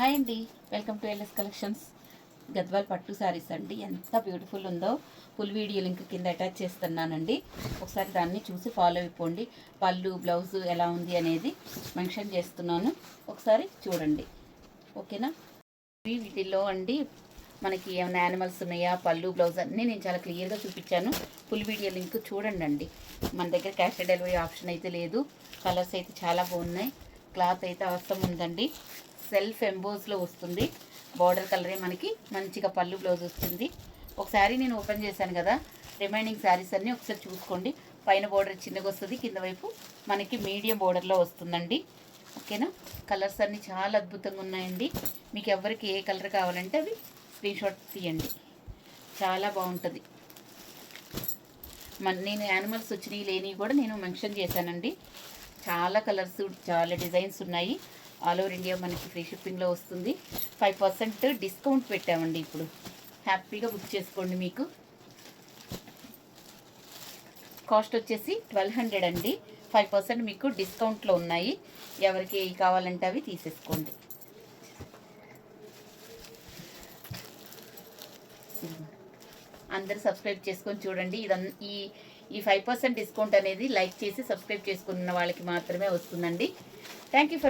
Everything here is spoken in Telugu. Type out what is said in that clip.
హాయ్ అండి. Welcome to LS collections. Gadwal పట్టు శారీస్ అండి. ఎంత బ్యూటిఫుల్ ఉందో ఫుల్ వీడియో లింక్ కింద అటాచ్ చేస్తున్నానండి. ఒకసారి దాన్ని చూసి ఫాలో అయిపోండి. పళ్ళు బ్లౌజ్ ఎలా ఉంది అనేది మెన్షన్ చేస్తున్నాను. ఒకసారి చూడండి. ఓకేనా? వీటిలో అండి మనకి ఏమైనా యానిమల్స్ ఉన్నాయా? పళ్ళు బ్లౌజ్ అన్నీ నేను చాలా క్లియర్గా చూపించాను. ఫుల్ వీడియో లింక్ చూడండి అండి మన దగ్గర క్యాష్ ఆన్ డెలివరీ ఆప్షన్ అయితే లేదు. కలర్స్ అయితే చాలా బాగున్నాయి. క్లాత్ అయితే అవసరం ఉందండి. సెల్ఫ్ ఎంబోజ్లో వస్తుంది. బార్డర్ కలరే మనకి మంచిగా పళ్ళు బ్లౌజ్ వస్తుంది. ఒకసారి నేను ఓపెన్ చేశాను కదా రిమైనింగ్ శారీస్ అన్నీ ఒకసారి చూసుకోండి. పైన బార్డర్ చిన్నగా వస్తుంది కింద వైపు మనకి మీడియం బార్డర్లో వస్తుందండి. ఓకేనా? కలర్స్ అన్నీ చాలా అద్భుతంగా ఉన్నాయండి. మీకు ఎవరికి ఏ కలర్ కావాలంటే అవి స్క్రీన్షాట్ తీయండి. చాలా బాగుంటుంది. మన నేను యానిమల్స్ వచ్చినవి లేనివి కూడా నేను మెన్షన్ చేశానండి. చాలా కలర్స్ చాలా డిజైన్స్ ఉన్నాయి. ఆల్ ఓవర్ ఇండియా మనకి ఫ్రీ షిప్పింగ్లో వస్తుంది. ఫైవ్ పర్సెంట్ డిస్కౌంట్ పెట్టామండి ఇప్పుడు. హ్యాపీగా బుక్ చేసుకోండి మీకు. కాస్ట్ వచ్చేసి ట్వెల్వ్ హండ్రెడ్ అండి. ఫైవ్ పర్సెంట్ మీకు డిస్కౌంట్లో ఉన్నాయి. ఎవరికి ఏవి కావాలంటే అవి తీసేసుకోండి. అందరూ సబ్స్క్రైబ్ చేసుకొని చూడండి. ఇదన్ ఈ ఈ ఫైవ్ పర్సెంట్ డిస్కౌంట్ అనేది లైక్ చేసి సబ్స్క్రైబ్ చేసుకున్న వాళ్ళకి మాత్రమే వస్తుందండి. Thank you for